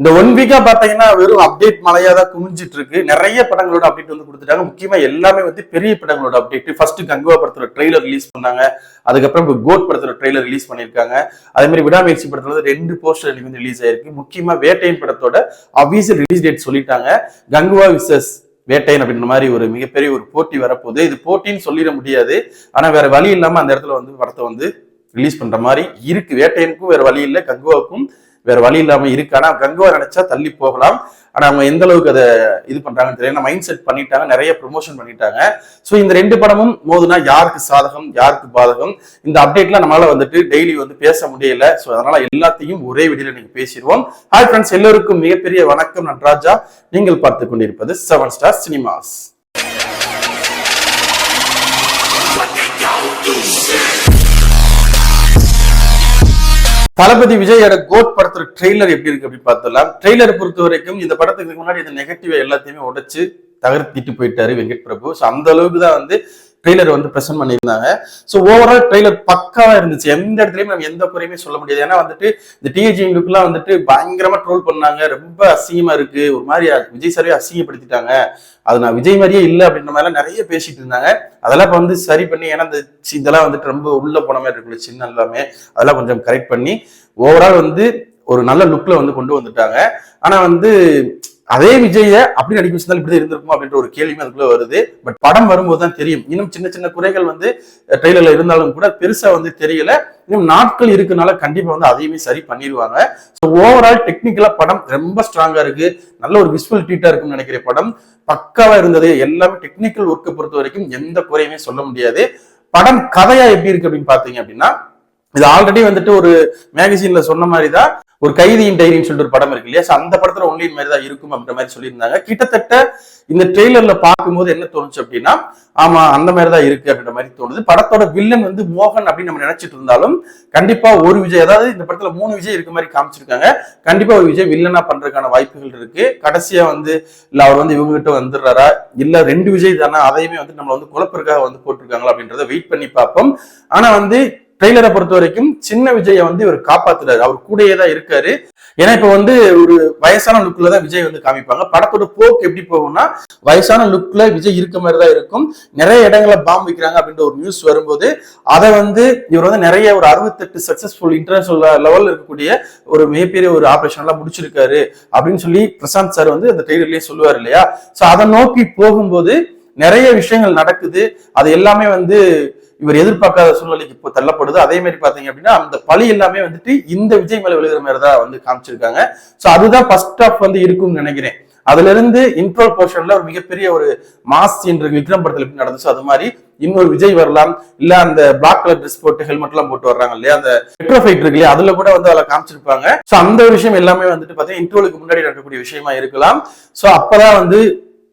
இந்த ஒன் வீக்கா பாத்தீங்கன்னா வெறும் அப்டேட் மழையா தான் குமிஞ்சிட்டு இருக்கு நிறைய படங்களோட அப்டேட் வந்து கொடுத்துட்டாங்க. முக்கியமா எல்லாமே வந்து பெரிய படங்களோட அப்டேட் ஃபர்ஸ்ட் கங்குவா படத்தோட ட்ரெய்லர் ரிலீஸ் பண்ணாங்க. அதுக்கப்புறம் இப்போ கோட் படத்தோட ட்ரெய்லர் ரிலீஸ் பண்ணியிருக்காங்க. அதே மாதிரி விடாமுயற்சி படத்துல வந்து ரெண்டு போஸ்டர் வந்து ரிலீஸ் ஆயிருக்கு. முக்கியமா வேட்டையன் படத்தோட அபிஷியல் ரிலீஸ் டேட் சொல்லிட்டாங்க. கங்குவா விசஸ் வேட்டையன் அப்படின்ற மாதிரி ஒரு மிகப்பெரிய ஒரு போட்டி வரப்போகுது. இது போட்டின்னு சொல்லிட முடியாது. ஆனா வேற வழி இல்லாம அந்த இடத்துல வந்து படத்தை வந்து ரிலீஸ் பண்ற மாதிரி இருக்கு. வேட்டையனுக்கும் வேற வழி இல்லை கங்குவாவுக்கும். வேற வழி இல்லாம இருக்கு. ஆனா கங்குவா நினைச்சா தள்ளி போகலாம். ஆனா அவங்க எந்த அளவுக்கு அதை இது பண்றாங்கன்னு தெரியல. மைண்ட் செட் பண்ணிட்டாங்க. நிறைய ப்ரொமோஷன் பண்ணிட்டாங்க. சோ இந்த ரெண்டு படமும் மோதுனா யாருக்கு சாதகம் யாருக்கு பாதகம்? இந்த அப்டேட்லாம் நம்மளால வந்துட்டு டெய்லி வந்து பேச முடியல. சோ அதனால எல்லாத்தையும் ஒரே வீடியோல நீங்க பேசிடுவோம். ஹாய் ஃப்ரெண்ட்ஸ் எல்லோருக்கும் மிகப்பெரிய வணக்கம். நட்ராஜா நீங்கள் பார்த்து கொண்டிருப்பது செவன் ஸ்டார் சினிமாஸ் தளபதி விஜயோட கோட் படத்தோட ட்ரெய்லர் எப்படி இருக்கு அப்படின்னு பார்த்துலாம் ட்ரெய்லர் பொறுத்த வரைக்கும் இந்த படத்துக்கு முன்னாடி இந்த நெகட்டிவ் எல்லாத்தையுமே உடைச்சு தகர்த்திட்டு போயிட்டாரு வெங்கட் பிரபு ஸோ அந்த அளவுக்கு தான் வந்து ட்ரெய்லர் வந்து ப்ரெசென்ட் பண்ணியிருந்தாங்க. ஸோ ஓவரால் ட்ரெய்லர் பக்காவாக இருந்துச்சு. எந்த இடத்துலையும் நம்ம எந்த குறையுமே சொல்ல முடியாது. ஏன்னா வந்துட்டு இந்த டிஏஜி லுக்லாம் வந்துட்டு பயங்கரமாக ட்ரோல் பண்ணாங்க. ரொம்ப அசிங்கமாக இருக்கு. ஒரு மாதிரி விஜய் சாரே அசிங்கப்படுத்திட்டாங்க. அது நான் விஜய் மாதிரியே இல்லை அப்படின்ற மாதிரிலாம் நிறைய பேசிட்டு இருந்தாங்க. அதெல்லாம் இப்போ வந்து சரி பண்ணி ஏன்னா இந்த சி- இதெல்லாம் வந்துட்டு ரொம்ப உள்ளே போன மாதிரி இருக்குல்ல சின்ன எல்லாமே. அதெல்லாம் கொஞ்சம் கரெக்ட் பண்ணி ஓவரால் வந்து ஒரு நல்ல லுக்கில் வந்து கொண்டு வந்துட்டாங்க. ஆனால் வந்து அதே விஜய அப்படி நடிக்க வச்சிருந்தாலும் இப்படி இருந்திருக்கும் அப்படின்ற ஒரு கேள்வியும் அதுக்குள்ள வருது. பட் படம் வரும்போது தான் தெரியும். இன்னும் சின்ன சின்ன குறைகள் வந்து ட்ரெய்லர்ல இருந்தாலும் கூட பெருசா வந்து தெரியல. இன்னும் நாட்கள் இருக்கனால கண்டிப்பா வந்து அதையுமே சரி பண்ணிடுவாங்க. ஸோ ஓவரால் டெக்னிக்கலா படம் ரொம்ப ஸ்ட்ராங்கா இருக்கு. நல்ல ஒரு விஸ்வல் ட்ரீட்டா இருக்கும்னு நினைக்கிற படம். பக்காவா இருந்தது. எல்லாமே டெக்னிக்கல் ஒர்க்கை பொறுத்த வரைக்கும் எந்த குறையுமே சொல்ல முடியாது. படம் கதையா எப்படி இருக்கு அப்படின்னு பாத்தீங்க அப்படின்னா இது ஆல்ரெடி வந்துட்டு ஒரு மேகசின்ல சொன்ன மாதிரி தான் ஒரு கைதியின் டைரின்னு சொல்லிட்டு ஒரு படம் இருக்கு இல்லையா? அந்த படத்துல ஒன்லி மாதிரி தான் இருக்கும் அப்படின்ற மாதிரி சொல்லியிருந்தாங்க. கிட்டத்தட்ட இந்த ட்ரெய்லர்ல பார்க்கும்போது என்ன தோணுச்சு அப்படின்னா ஆமா அந்த மாதிரி தான் இருக்கு அப்படின்ற மாதிரி தோணுது. படத்தோட வில்லன் வந்து மோகன் அப்படின்னு நம்ம நினைச்சிட்டு இருந்தாலும் கண்டிப்பா ஒரு விஜய் அதாவது இந்த படத்துல மூணு விஜய் இருக்க மாதிரி காமிச்சிருக்காங்க. கண்டிப்பா ஒரு விஜய் வில்லனா பண்றதுக்கான வாய்ப்புகள் இருக்கு. கடைசியா வந்து இல்ல அவர் வந்து இவங்க கிட்ட வந்துடுறாரா? இல்ல ரெண்டு விஜய் தானே? அதையுமே வந்து நம்மள வந்து குழப்பிற்காக வந்து போட்டிருக்காங்களா அப்படின்றத வெயிட் பண்ணி பார்ப்போம். ஆனா வந்து ட்ரெய்லரை பொறுத்த வரைக்கும் சின்ன விஜயை வந்து இவர் காப்பாத்துறாரு. அவர் கூடயே தான் இருக்காரு. ஏன்னா இப்ப வந்து ஒரு வயசான லுக்ல தான் விஜய் வந்து காமிப்பாங்க. படத்தோட போக்கு எப்படி போகும்னா வயசான லுக்ல விஜய் இருக்க மாதிரி தான் இருக்கும். நிறைய இடங்களை பாம் வைக்கிறாங்க அப்படின்ற ஒரு நியூஸ் வரும்போது அதை வந்து இவர் வந்து நிறைய ஒரு அறுபத்தெட்டு சக்சஸ்ஃபுல் இன்டர்நேஷனல் லெவல்ல இருக்கக்கூடிய ஒரு மிகப்பெரிய ஒரு ஆபரேஷன் எல்லாம் முடிச்சிருக்காரு அப்படின்னு சொல்லி பிரசாந்த் சார் வந்து அந்த ட்ரெய்லர்லயே சொல்லுவார் இல்லையா? சோ அதை நோக்கி போகும்போது நிறைய விஷயங்கள் நடக்குது. அது எல்லாமே வந்து இவர் எதிர்பார்க்காத சூழ்நிலைக்கு இப்போ தள்ளப்படுது. அதே மாதிரி பாத்தீங்க அப்படின்னா அந்த பழி எல்லாமே வந்துட்டு இந்த விஜய் மேல விழுகிற மாதிரி தான் வந்து காமிச்சிருக்காங்க. சோ அதுதான் ஃபர்ஸ்ட் ஆஃப் வந்து இருக்கும்னு நினைக்கிறேன். அதுல இருந்து இன்ட்ரோ போர்ஷன்ல ஒரு மிகப்பெரிய ஒரு மாஸ் என்று விக்ரம் படத்துல எப்படி நடந்துச்சோ அது மாதிரி இன்னொரு விஜய் வரலாம். இல்ல அந்த பிளாக் கலர் ட்ரெஸ் போட்டு ஹெல்மெட் எல்லாம் போட்டு வர்றாங்க இல்லையா? அந்த பெட்ரோ ஃபைட் இருக்கு இல்லையா? அதுல கூட வந்து அதில் காமிச்சிருப்பாங்க. சோ அந்த விஷயம் எல்லாமே வந்துட்டு பாத்தீங்கன்னா இன்ட்ரோலுக்கு முன்னாடி நடக்கக்கூடிய விஷயமா இருக்கலாம். சோ அப்பதான் வந்து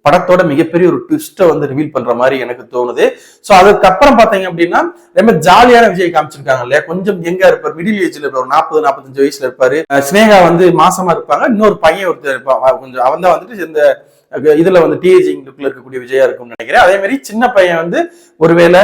படத்தோட மிகப்பெரிய ஒரு ட்விஸ்ட்டை வந்து ரிவீல் பண்ற மாதிரி எனக்கு தோணுது. ஸோ அதுக்கப்புறம் பார்த்தீங்க அப்படின்னா ரொம்ப ஜாலியான விஜய் காமிச்சிருக்காங்க இல்லையா? கொஞ்சம் எங்க இருப்பார். மிடில் ஏஜ்ல இருப்பார். நாற்பது நாற்பத்தஞ்சு வயசுல இருப்பாரு. ஸ்னேகா வந்து மாசமா இருப்பாங்க. இன்னொரு பையன் ஒருத்தர் இருப்பான். அவன் கொஞ்சம் அவன் தான் வந்துட்டு இந்த இதுல வந்து டீஜிங் லுக்ல இருக்கக்கூடிய விஜயா இருக்கும்னு நினைக்கிறேன். அதே மாதிரி சின்ன பையன் வந்து ஒருவேளை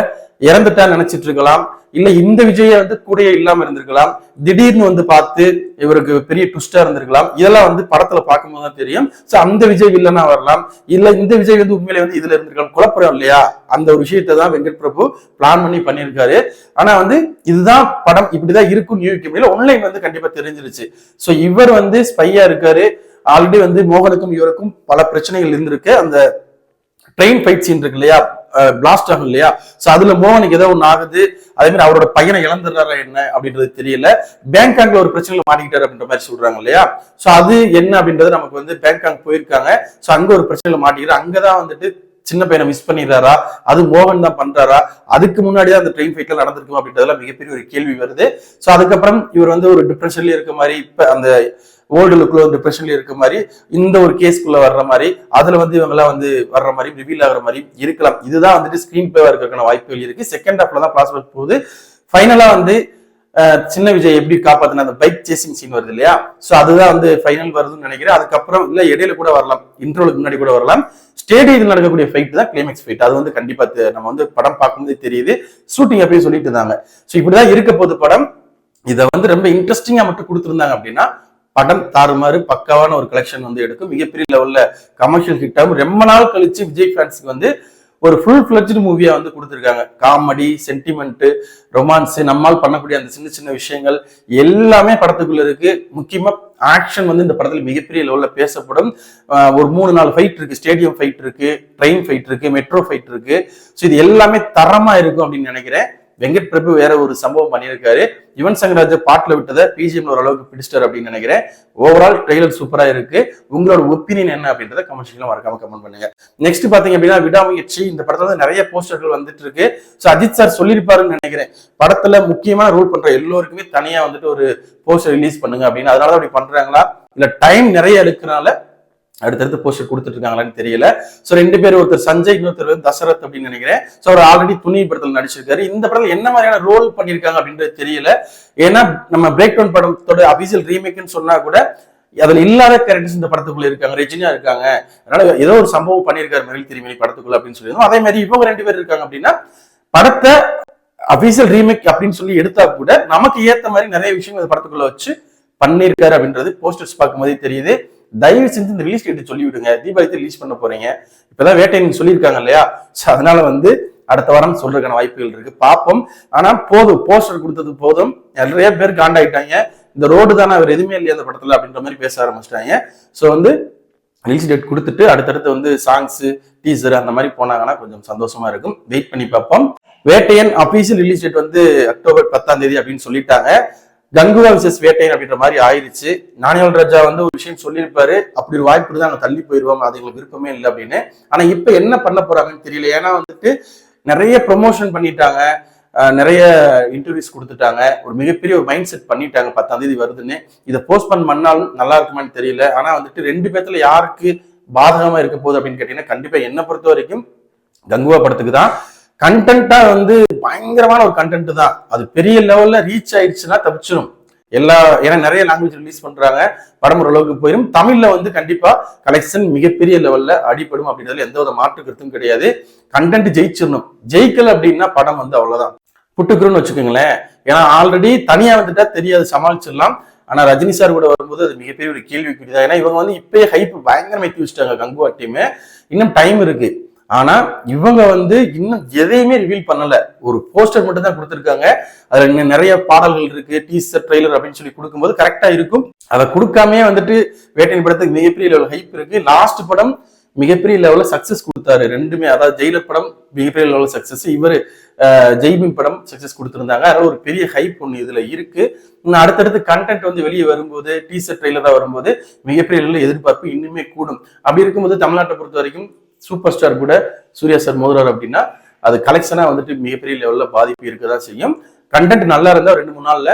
இறந்துட்டா நினைச்சிட்டு இருக்கலாம். இல்ல இந்த விஜய வந்து கூடயே இல்லாம இருந்திருக்கலாம். திடீர்னு வந்து பார்த்து இவருக்கு பெரிய ட்விஸ்டா இருந்திருக்கலாம். இதெல்லாம் வந்து படத்துல பார்க்கும்போது தான் தெரியும். சோ அந்த விஜய் வில்லனா வரலாம். இல்ல இந்த விஜய் வந்து உண்மையிலே வந்து இதுல இருந்திருக்கலாம். குழப்பம் இல்லையா? அந்த ஒரு விஷயத்தை தான் வெங்கட் பிரபு பிளான் பண்ணி பண்ணியிருக்காரு. ஆனா வந்து இதுதான் படம். இப்படிதான் இருக்கும்னு நியூ முடியல ஒன்லைன் வந்து கண்டிப்பா தெரிஞ்சிருச்சு. சோ இவர் வந்து ஸ்பையா இருக்காரு. ஆல்ரெடி வந்து மோகனுக்கும் இவருக்கும் பல பிரச்சனைகள் இருந்திருக்கு. அந்த ட்ரெயின் ஃபைட் சீன் இருக்கு இல்லையா? பிளாஸ்ட் ஆகும் இல்லையா? சோ அதுல மோகனுக்கு ஏதோ ஒன்று ஆகுது. அதே மாதிரி அவரோட பையனை இழந்துடுறாரா என்ன அப்படின்றது தெரியல. பேங்காங்ல ஒரு பிரச்சனையில மாட்டிக்கிட்டாரு அப்படின்ற மாதிரி சொல்றாங்க இல்லையா? சோ அது என்ன அப்படின்றது நமக்கு வந்து பேங்காங் போயிருக்காங்க. சோ அங்க ஒரு பிரச்சனையில மாட்டிக்கிறார் அங்கதான் வந்துட்டு சின்ன பையனை மிஸ் பண்ணிடுறாரா? அது மோகன் தான் பண்றாரா? அதுக்கு முன்னாடி தான் அந்த ட்ரெயின் ஃபைட்ல நடந்திருக்கும் அப்படின்றதுல மிகப்பெரிய ஒரு கேள்வி வருது. ஸோ அதுக்கப்புறம் இவர் வந்து ஒரு டிப்ரெஷன்ல இருக்க மாதிரி இப்ப அந்த ஓல்டு லுக்ல ஒரு டிப்ரெஷன்ல இருக்க மாதிரி இந்த ஒரு கேஸ்க்குள்ள வர்ற மாதிரி அதுல வந்து இவங்கெல்லாம் வந்து வர்ற மாதிரி ரிவீல் ஆகிற மாதிரி இருக்கலாம். இதுதான் வந்துட்டு ஸ்கிரீன் பிளேவா இருக்கிறதுக்கான வாய்ப்புகள் இருக்கு. செகண்ட் ஹாஃப்ல தான் பாசிபிள் போகுது. ஃபைனலா வந்து சின்ன விஜய் எப்படி காப்பாத்தின அந்த பைக் சேசிங் சீன் வருது இல்லையா? சோ அதுதான் வந்து ஃபைனல் வருதுன்னு நினைக்கிறேன். அதுக்கப்புறம் இல்ல இடையில கூட வரலாம். இன்ட்ரோலுக்கு முன்னாடி கூட வரலாம். ஸ்டேடியத்தில் நடக்கக்கூடிய ஃபைட் தான் கிளைமேக்ஸ் ஃபைட் அது வந்து கண்டிப்பா நம்ம வந்து படம் பார்க்கும்போதே தெரியுது. ஷூட்டிங் அப்படியே சொல்லிட்டு இருந்தாங்க. ஸோ இப்படிதான் இருக்க போகுது படம். இதை வந்து ரொம்ப இன்ட்ரெஸ்டிங்கா மட்டும் கொடுத்துருந்தாங்க அப்படின்னா படம் தாறுமாறு பக்காவான ஒரு கலெக்ஷன் வந்து எடுக்கும். மிகப்பெரிய லெவல்ல கமர்ஷியல் ஹிட் ஆகும். ரொம்ப நாள் கழிச்சு விஜய் ஃபேன்ஸ்க்கு வந்து ஒரு ஃபுல் ஃபிளட்ஜ்டு மூவியா வந்து கொடுத்துருக்காங்க. காமெடி சென்டிமெண்ட் ரொமான்ஸ் நம்மால் பண்ணக்கூடிய அந்த சின்ன சின்ன விஷயங்கள் எல்லாமே படத்துக்குள்ள இருக்கு. முக்கியமா ஆக்ஷன் வந்து இந்த படத்தில் மிகப்பெரிய லெவலில் பேசப்படும். ஒரு மூணு நாலு ஃபைட் இருக்கு. ஸ்டேடியம் ஃபைட் இருக்கு. ட்ரெயின் ஃபைட் இருக்கு. மெட்ரோ ஃபைட் இருக்கு. ஸோ இது எல்லாமே தரமா இருக்கும் அப்படின்னு நினைக்கிறேன். வெங்கட் பிரபு வேற ஒரு சம்பவம் பண்ணியிருக்காரு. யுவன் சங்கராஜ் பாட்டில் விட்டதை பிஜிஎம் ஓரளவுக்கு பிடிச்சிட்டார் அப்படின்னு நினைக்கிறேன். ஓவரால் ட்ரெய்லர் சூப்பரா இருக்கு. உங்களோட ஒப்பீனியன் என்ன அப்படின்றத கமெண்ட்ஸ்ல மறக்காம கமெண்ட் பண்ணுங்க. நெக்ஸ்ட் பாத்தீங்க அப்படின்னா விடாமுயற்சி. இந்த படத்துல வந்து நிறைய போஸ்டர்கள் வந்துட்டு இருக்கு. ஸோ அஜித் சார் சொல்லியிருப்பாருன்னு நினைக்கிறேன். படத்துல முக்கியமான ரூல் பண்ற எல்லோருக்குமே தனியா வந்துட்டு ஒரு போஸ்டர் ரிலீஸ் பண்ணுங்க அப்படின்னு. அதனால அப்படி பண்றாங்களா? இல்ல டைம் நிறைய எடுக்கிறனால அடுத்தடுத்து போஸ்டர் கொடுத்துட்டு இருக்காங்களான்னு தெரியல. ஸோ ரெண்டு பேர் ஒருத்தர் சஞ்சய் இன்னொருத்தர் வந்து தசரத் அப்படின்னு நினைக்கிறேன். ஸோ அவர் ஆல்ரெடி துணி படத்தில் நடிச்சிருக்காரு. இந்த படத்துல என்ன மாதிரியான ரோல் பண்ணியிருக்காங்க அப்படின்றது தெரியல. ஏன்னா நம்ம பிரேக் டவுன் படத்தோட அபிஷியல் ரீமேக்னு சொன்னா கூட அதில் இல்லாத கேரக்டர்ஸ் இந்த படத்துக்குள்ள இருக்காங்க. ரெஜினியா இருக்காங்க. அதனால ஏதோ ஒரு சம்பவம் பண்ணியிருக்காரு மெரில் திருமணி படத்துக்குள்ள அப்படின்னு சொல்லியிருந்தோம். அதே மாதிரி இவங்க ரெண்டு பேர் இருக்காங்க அப்படின்னா படத்தை அபிஷியல் ரீமேக் அப்படின்னு சொல்லி எடுத்தா கூட நமக்கு ஏத்த மாதிரி நிறைய விஷயங்கள் படத்துக்குள்ள வச்சு பண்ணியிருக்காரு அப்படின்றது போஸ்டர்ஸ் பார்க்கும்போதே தெரியுது. தயவு செஞ்சு இந்த ரிலீஸ் டேட் சொல்லிவிடுங்க. தீபாவளி ரிலீஸ் பண்ண போறீங்க. இப்பதான் வேட்டை சொல்லியிருக்காங்க இல்லையா? ஸோ அதனால வந்து அடுத்த வாரம் சொல்றதுக்கான வாய்ப்புகள் இருக்கு. பார்ப்போம் ஆனா போதும். போஸ்டர் கொடுத்தது போதும். நிறைய பேர் காண்டாயிட்டாங்க. இந்த ரோடு தானே அவர் எதுவுமே இல்லையா அந்த படத்துல அப்படின்ற மாதிரி பேச ஆரம்பிச்சிட்டாங்க. ஸோ வந்து ரிலீஸ் டேட் கொடுத்துட்டு அடுத்தடுத்து வந்து சாங்ஸ் டீசர் அந்த மாதிரி போனாங்கன்னா கொஞ்சம் சந்தோஷமா இருக்கும். வெயிட் பண்ணி பார்ப்போம் வேட்டையன் அபிஷியல் ரிலீஸ் டேட் வந்து அக்டோபர் பத்தாம் தேதி அப்படின்னு சொல்லிட்டாங்க. கங்குவா விசஸ் வேட்டையன் அப்படின்ற மாதிரி ஆயிருச்சு நானியால் ராஜா வந்து ஒரு விஷயம் சொல்லியிருப்பாரு. அப்படி ஒரு வாய்ப்பு இருந்தால் நாங்கள் தள்ளி போயிடுவோம் அது எங்களுக்கு விருப்பமே இல்லை அப்படின்னு. ஆனா இப்ப என்ன பண்ண போறாங்கன்னு தெரியல. ஏன்னா வந்துட்டு நிறைய ப்ரொமோஷன் பண்ணிட்டாங்க. நிறைய இன்டர்வியூஸ் கொடுத்துட்டாங்க. ஒரு மிகப்பெரிய ஒரு மைண்ட் செட் பண்ணிட்டாங்க. பத்தாம் தேதி வருதுன்னு. இதை போஸ்ட்போன் பண்ணாலும் நல்லா இருக்குமான்னு தெரியல. ஆனா வந்துட்டு ரெண்டு பேர்த்துல யாருக்கு பாதகமா இருக்க போகுது அப்படின்னு கேட்டீங்கன்னா கண்டிப்பா என்ன பொறுத்த வரைக்கும் கங்குவா படத்துக்கு தான். கண்டென்ட்டா வந்து பயங்கரமான ஒரு கண்டென்ட் தான். அது பெரிய லெவல்ல ரீச் ஆயிடுச்சுன்னா தப்பிச்சிடும் எல்லா ஏன்னா நிறைய லாங்குவேஜ் ரிலீஸ் பண்றாங்க. படம் ஓரளவுக்கு போயிடும் தமிழ்ல வந்து கண்டிப்பா கலெக்ஷன் மிகப்பெரிய லெவல்ல அடிபடும் அப்படின்றதுல எந்த வித மாற்று கருத்தும் கிடையாது. கண்டென்ட் ஜெயிச்சிடணும். ஜெயிக்கல அப்படின்னா படம் வந்து அவ்வளவுதான். புட்டுக்குருன்னு வச்சுக்கோங்களேன். ஏன்னா ஆல்ரெடி தனியா வந்துட்டா தெரியாது சமாளிச்சிடலாம். ஆனா ரஜினி சார் கூட வரும்போது அது மிகப்பெரிய ஒரு கேள்விக்குறிதான். ஏன்னா இவங்க வந்து இப்பயே ஹைப் பயங்கரமா ஏற்றி வச்சுட்டாங்க கங்குவா டீம் இன்னும் டைம் இருக்கு. ஆனா இவங்க வந்து இன்னும் எதையுமே ரிவீல் பண்ணல. ஒரு போஸ்டர் மட்டும் தான் கொடுத்துருக்காங்க. அதுல இன்னும் நிறைய பாடல்கள் இருக்கு. டீசர் ட்ரெய்லர் அப்படின்னு சொல்லி கொடுக்கும்போது கரெக்டா இருக்கும். அதை கொடுக்காமே வந்துட்டு வேட்டையின் படத்துக்கு மிகப்பெரிய லெவல் ஹைப் இருக்கு. லாஸ்ட் படம் மிகப்பெரிய லெவல்ல சக்சஸ் கொடுத்தாரு. ரெண்டுமே அதாவது ஜெயிலர் படம் மிகப்பெரிய லெவலில் சக்சஸ் இவர் ஜெய்மின் படம் சக்சஸ் கொடுத்துருந்தாங்க. அதனால ஒரு பெரிய ஹைப் ஒன்று இதுல இருக்கு. இன்னும் அடுத்தடுத்து கண்டென்ட் வந்து வெளியே வரும்போது டீசர் ட்ரெய்லராக வரும்போது மிகப்பெரிய லெவலில் எதிர்பார்ப்பு இன்னுமே கூடும். அப்படி இருக்கும்போது தமிழ்நாட்டை பொறுத்த வரைக்கும் சூப்பர் ஸ்டார் கூட சூர்யா சார் மோதுறாரு அப்படின்னா அது கலெக்ஷனாக வந்துட்டு மிகப்பெரிய லெவலில் பாதிப்பு இருக்கதான் செய்யும். கண்டென்ட் நல்லா இருந்தால் ரெண்டு மூணு நாளில்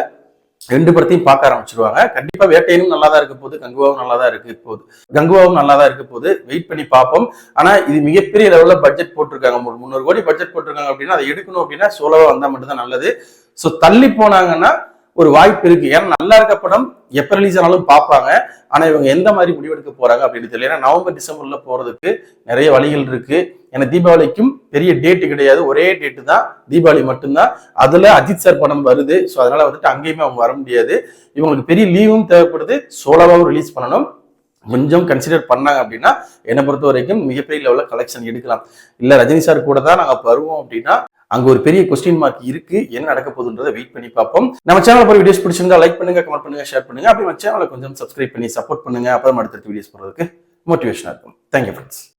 ரெண்டு படத்தையும் பார்க்க ஆரம்பிச்சிருவாங்க. கண்டிப்பா வேட்டையனும் நல்லா தான் இருக்க போகுது கங்குவாவும் நல்லா தான் இருக்கு போகுது. கங்குவாவும் நல்லா தான் இருக்க போகுது. வெயிட் பண்ணி பார்ப்போம். ஆனா இது மிகப்பெரிய லெவல்ல பட்ஜெட் போட்டிருக்காங்க. ஒரு முந்நூறு கோடி பட்ஜெட் போட்டிருக்காங்க அப்படின்னா அதை எடுக்கணும் அப்படின்னா சோலவா வந்தா மட்டும்தான் நல்லது. ஸோ தள்ளி போனாங்கன்னா ஒரு வாய்ப்பு இருக்கு. ஏன்னா நல்லா இருக்க படம் எப்ப ரிலீஸ் ஆனாலும் பார்ப்பாங்க. ஆனா இவங்க எந்த மாதிரி முடிவெடுக்க போறாங்க அப்படின்னு தெரியல. ஏன்னா நவம்பர் டிசம்பர்ல போறதுக்கு நிறைய வழிகள் இருக்கு. ஏன்னா தீபாவளிக்கும் பெரிய டேட்டு கிடையாது. ஒரே டேட்டு தான். தீபாவளி மட்டும்தான். அதுல அஜித் சார் படம் வருது. ஸோ அதனால வந்துட்டு அங்கேயுமே அவங்க வர முடியாது. இவங்களுக்கு பெரிய லீவும் தேவைப்படுது. சோலோவாகவும் ரிலீஸ் பண்ணணும். கொஞ்சம் கன்சிடர் பண்ணாங்க அப்படின்னா என்னை பொறுத்த வரைக்கும் மிகப்பெரிய லெவலில் கலெக்ஷன் எடுக்கலாம். இல்ல ரஜினி சார் கூட தான் நாங்க வருவோம் அப்படின்னா அங்க ஒரு பெரிய கொஸ்டின் மார்க் இருக்கு. என்ன நடக்க போகுதுன்றதை வெயிட் பண்ணி பார்ப்போம். நம்ம சேனல் போய் வீடியோஸ் பிடிச்சிருந்தா லைக் பண்ணுங்க கமெண்ட் பண்ணுங்க ஷேர் பண்ணுங்க. அப்படி நம்ம சேனலை கொஞ்சம் சப்ஸ்கிரைப் பண்ணி சப்போர்ட் பண்ணுங்க. அப்புறம் அடுத்தடுத்த வீடியோஸ் போறதுக்கு மோட்டிவேஷனா இருக்கும். Thank you friends